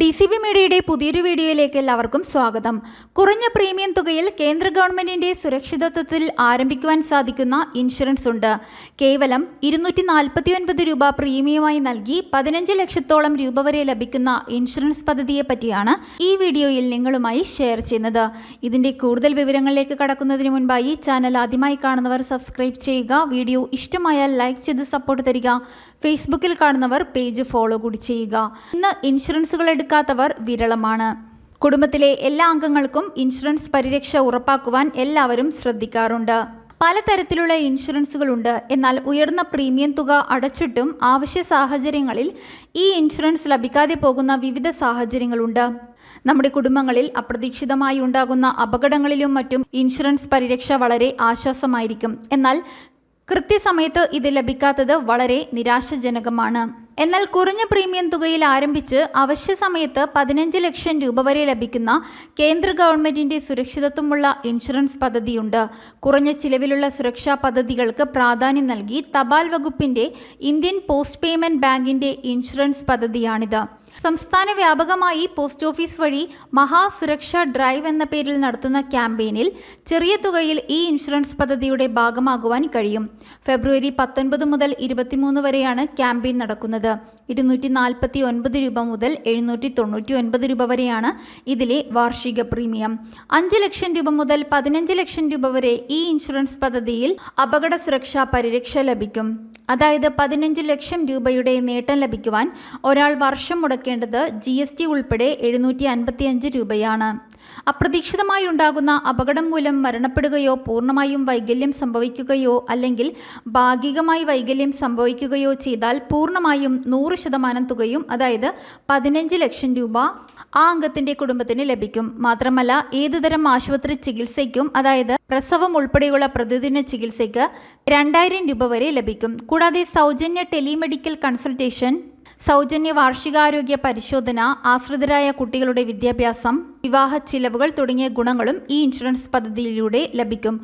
D C B മീഡിയയുടെ പുതിയൊരു വീഡിയോയിലേക്ക് എല്ലാവർക്കും സ്വാഗതം. കുറഞ്ഞ പ്രീമിയം തുകയിൽ കേന്ദ്ര ഗവൺമെന്റിന്റെ സുരക്ഷിതത്വത്തിൽ ആരംഭിക്കുവാൻ സാധിക്കുന്ന ഇൻഷുറൻസ് ഉണ്ട്. കേവലം ഇരുന്നൂറ്റി നാൽപ്പത്തി ഒൻപത് രൂപ പ്രീമിയമായി നൽകി പതിനഞ്ച് ലക്ഷത്തോളം രൂപ വരെ ലഭിക്കുന്ന ഇൻഷുറൻസ് പദ്ധതിയെ പറ്റിയാണ് ഈ വീഡിയോയിൽ നിങ്ങളുമായി ഷെയർ ചെയ്യുന്നത്. ഇതിന്റെ കൂടുതൽ വിവരങ്ങളിലേക്ക് കടക്കുന്നതിന് മുൻപായി ചാനൽ ആദ്യമായി കാണുന്നവർ സബ്സ്ക്രൈബ് ചെയ്യുക വീഡിയോ ഇഷ്ടമായാൽ ലൈക്ക് ചെയ്ത് സപ്പോർട്ട് തരിക ഫേസ്ബുക്കിൽ കാണുന്നവർ പേജ് ഫോളോ കൂടി ചെയ്യുക. ഇന്ന് ഇൻഷുറൻസുകൾ എടുക്കാത്തവർ വിരളമാണ്. കുടുംബത്തിലെ എല്ലാ അംഗങ്ങൾക്കും ഇൻഷുറൻസ് പരിരക്ഷ ഉറപ്പാക്കുവാൻ എല്ലാവരും ശ്രദ്ധിക്കാറുണ്ട്. പലതരത്തിലുള്ള ഇൻഷുറൻസുകളുണ്ട്. എന്നാൽ ഉയർന്ന പ്രീമിയം തുക അടച്ചിട്ടും ആവശ്യ സാഹചര്യങ്ങളിൽ ഈ ഇൻഷുറൻസ് ലഭിക്കാതെ പോകുന്ന വിവിധ സാഹചര്യങ്ങളുണ്ട്. നമ്മുടെ കുടുംബങ്ങളിൽ അപ്രതീക്ഷിതമായി ഉണ്ടാകുന്ന അപകടങ്ങളിലും മറ്റും ഇൻഷുറൻസ് പരിരക്ഷ വളരെ ആശ്വാസമായിരിക്കും. എന്നാൽ കൃത്യസമയത്ത് ഇത് ലഭിക്കാത്തത് വളരെ നിരാശാജനകമാണ്. എന്നാൽ കുറഞ്ഞ പ്രീമിയം തുകയിൽ ആരംഭിച്ച് അവശ്യ സമയത്ത് പതിനഞ്ച് ലക്ഷം രൂപ വരെ ലഭിക്കുന്ന കേന്ദ്ര ഗവൺമെന്റിന്റെ സുരക്ഷിതത്വമുള്ള ഇൻഷുറൻസ് പദ്ധതിയുണ്ട്. കുറഞ്ഞ ചിലവിലുള്ള സുരക്ഷാ പദ്ധതികൾക്ക് പ്രാധാന്യം നൽകി തപാൽ വകുപ്പിന്റെ ഇന്ത്യൻ പോസ്റ്റ് പേയ്മെന്റ് ബാങ്കിന്റെ ഇൻഷുറൻസ് പദ്ധതിയാണിത്. സംസ്ഥാന വ്യാപകമായി പോസ്റ്റ് ഓഫീസ് വഴി മഹാസുരക്ഷ ഡ്രൈവ് എന്ന പേരിൽ നടത്തുന്ന ക്യാമ്പയിനിൽ ചെറിയ തുകയിൽ ഈ ഇൻഷുറൻസ് പദ്ധതിയുടെ ഭാഗമാകുവാൻ കഴിയും. ഫെബ്രുവരി പത്തൊൻപത് മുതൽ ഇരുപത്തിമൂന്ന് വരെയാണ് ക്യാമ്പയിൻ നടക്കുന്നത്. ഇരുന്നൂറ്റി നാൽപ്പത്തി ഒൻപത് രൂപ മുതൽ എഴുന്നൂറ്റി തൊണ്ണൂറ്റി ഒൻപത് രൂപ വരെയാണ് ഇതിലെ വാർഷിക പ്രീമിയം. അഞ്ച് ലക്ഷം രൂപ മുതൽ പതിനഞ്ച് ലക്ഷം രൂപ വരെ ഈ ഇൻഷുറൻസ് പദ്ധതിയിൽ അപകട സുരക്ഷാ പരിരക്ഷ ലഭിക്കും. അതായത് പതിനഞ്ച് ലക്ഷം രൂപയുടെ നേട്ടം ലഭിക്കുവാൻ ഒരാൾ വർഷം മുടക്കേണ്ടത് ജി എസ് ടി ഉൾപ്പെടെ എഴുന്നൂറ്റി അൻപത്തിയഞ്ച് രൂപയാണ്. അപ്രതീക്ഷിതമായി ഉണ്ടാകുന്ന അപകടം മൂലം മരണപ്പെടുകയോ പൂർണമായും വൈകല്യം സംഭവിക്കുകയോ അല്ലെങ്കിൽ ഭാഗികമായി വൈകല്യം സംഭവിക്കുകയോ ചെയ്താൽ പൂർണമായും നൂറ് ശതമാനം തുകയും അതായത് പതിനഞ്ച് ലക്ഷം രൂപ ആ അംഗത്തിന്റെ കുടുംബത്തിന് ലഭിക്കും. മാത്രമല്ല ഏതുതരം ആശുപത്രി ചികിത്സയ്ക്കും അതായത് പ്രസവം ഉൾപ്പെടെയുള്ള പ്രതിദിന ചികിത്സയ്ക്ക് രണ്ടായിരം രൂപ വരെ ലഭിക്കും. കൂടാതെ സൗജന്യ ടെലിമെഡിക്കൽ കൺസൾട്ടേഷൻ സൗജന്യ വാർഷികാരോഗ്യ പരിശോധന ആശ്രിതരായ കുട്ടികളുടെ വിദ്യാഭ്യാസം വിവാഹ ചിലവുകൾ തുടങ്ങിയ ഗുണങ്ങളും ഈ ഇൻഷുറൻസ് പദ്ധതിയിലൂടെ ലഭിക്കും.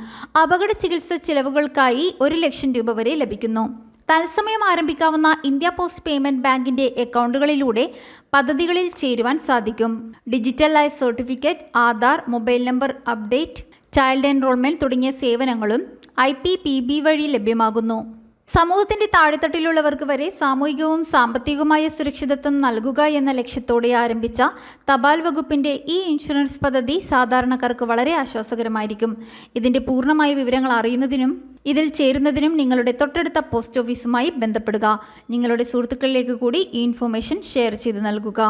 അപകട ചികിത്സ ചിലവുകൾക്കായി ഒരു ലക്ഷം രൂപ വരെ ലഭിക്കുന്നു. തത്സമയം ആരംഭിക്കാവുന്ന ഇന്ത്യ പോസ്റ്റ് പേയ്മെന്റ് ബാങ്കിന്റെ അക്കൗണ്ടുകളിലൂടെ പദ്ധതികളിൽ ചേരുവാൻ സാധിക്കും. Digital life certificate Aadhaar mobile number update child enrolment തുടങ്ങിയ സേവനങ്ങളും ഐ പി പി ബി വഴി ലഭ്യമാകുന്നു. സമൂഹത്തിന്റെ താഴെത്തട്ടിലുള്ളവർക്ക് വരെ സാമൂഹികവും സാമ്പത്തികവുമായ സുരക്ഷിതത്വം നൽകുക എന്ന ലക്ഷ്യത്തോടെ ആരംഭിച്ച തപാൽ വകുപ്പിന്റെ ഈ ഇൻഷുറൻസ് പദ്ധതി സാധാരണക്കാർക്ക് വളരെ ആശ്വാസകരമായിരിക്കും. ഇതിന്റെ പൂർണമായ വിവരങ്ങൾ അറിയുന്നതിനും ഇതിൽ ചേരുന്നതിനും നിങ്ങളുടെ തൊട്ടടുത്ത പോസ്റ്റ് ഓഫീസുമായി ബന്ധപ്പെടുക. നിങ്ങളുടെ സുഹൃത്തുക്കളിലേക്ക് കൂടി ഈ ഇൻഫോർമേഷൻ ഷെയർ ചെയ്തു നൽകുക.